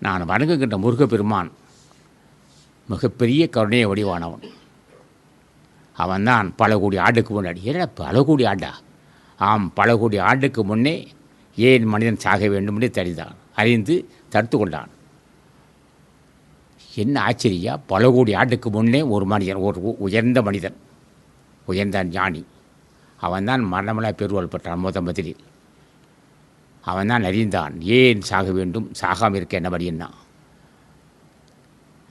நான் வணங்குகின்ற முருகப்பெருமான் மிகப்பெரிய கருணைய வடிவானவன். அவன்தான் பல கோடி ஆண்டுக்கு முன்னாடி ஏன்னா பல கோடி ஆண்டா? ஆம் பல கோடி ஆண்டுக்கு முன்னே ஏன் மனிதன் சாக வேண்டும் என்று தெரிந்தான் அறிந்து தடுத்து கொண்டான். என்ன ஆச்சரியா பல கோடி ஆண்டுக்கு முன்னே ஒரு மனிதன் ஒரு உயர்ந்த மனிதன் உயர்ந்த ஞானி. அவன்தான் மரணமலாய் பெருவாள் பெற்றான் முதன் முதலில். அவன்தான் அறிந்தான். ஏன் சாக வேண்டும்? சாகாமல் இருக்க என்ன வழின்னா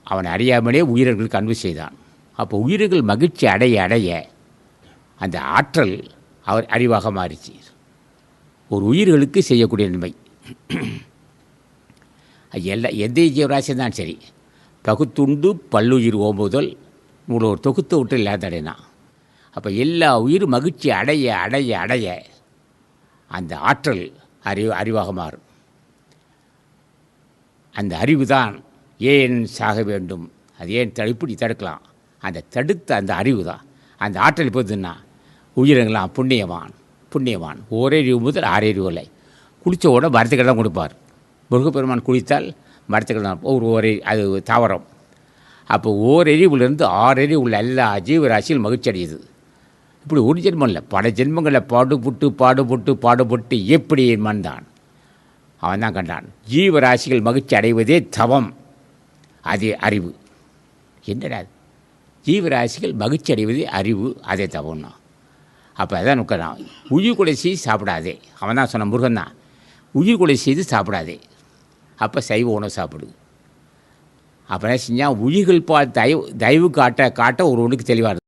அவன் அறியாமலே உயிர்களுக்கு அன்பு செய்தான். அப்போ உயிர்கள் மகிழ்ச்சி அடைய அடைய அந்த ஆற்றல் அவர் அறிவாக மாறிச்சு. ஒரு உயிர்களுக்கு செய்யக்கூடிய நன்மை. எல்லா எந்த ஜீவராசியும் தான் சரி பகுத்துண்டு பல்லுயிர் ஓம்புதல் உங்களை ஒரு தொகுத்த விட்டு இல்லாதடைனா அப்போ எல்லா உயிர் மகிழ்ச்சி அடைய அடைய அடைய அந்த ஆற்றல் அறிவு அறிவாக மாறும். அந்த அறிவு தான் ஏன் சாக வேண்டும்? அது ஏன் இப்படி தடுக்கலாம்? அந்த தடுத்த அந்த அறிவு தான் அந்த ஆற்றல் போதுன்னா உயிரங்களாம் புண்ணியவான் புண்ணியவான். ஓரறிவு முதல் ஆறறிவு இல்லை குளித்த உடனே மரத்துக்கள் தான் கொடுப்பார். முருகப்பெருமான் குளித்தால் மரத்துக்கள் தான் ஒரு ஒரே அது தாவரம். அப்போ ஓரறிவுலேருந்து ஆறறிவு உள்ள எல்லா ஜீவராசியில் மகிழ்ச்சி அடையுது. இப்படி ஒரு ஜென்மம் இல்லை பல ஜென்மங்களில் பாடுபட்டு பாடுபட்டு பாடுபட்டு எப்படி மன்தான் அவன் தான் கண்டான். ஜீவராசிகள் மகிழ்ச்சி அடைவதே தவம். அதே அறிவு. என்னடா ஜீவராசிகள் மகிழ்ச்சி அடைவதே அறிவு அதே தவம்னா. அப்போ அதான் உட்காரான் உயிர் கொலை செய்து சாப்பிடாதே. அவன் தான் சொன்ன முருகன் தான். உயிர் கொலை செய்து சாப்பிடாதே. அப்போ சைவ உணவு சாப்பிடு. அப்போ என்ன செஞ்சால் உயிர்கள் பா தயவு தயவு காட்ட காட்ட ஒருவனுக்கு தெளிவாக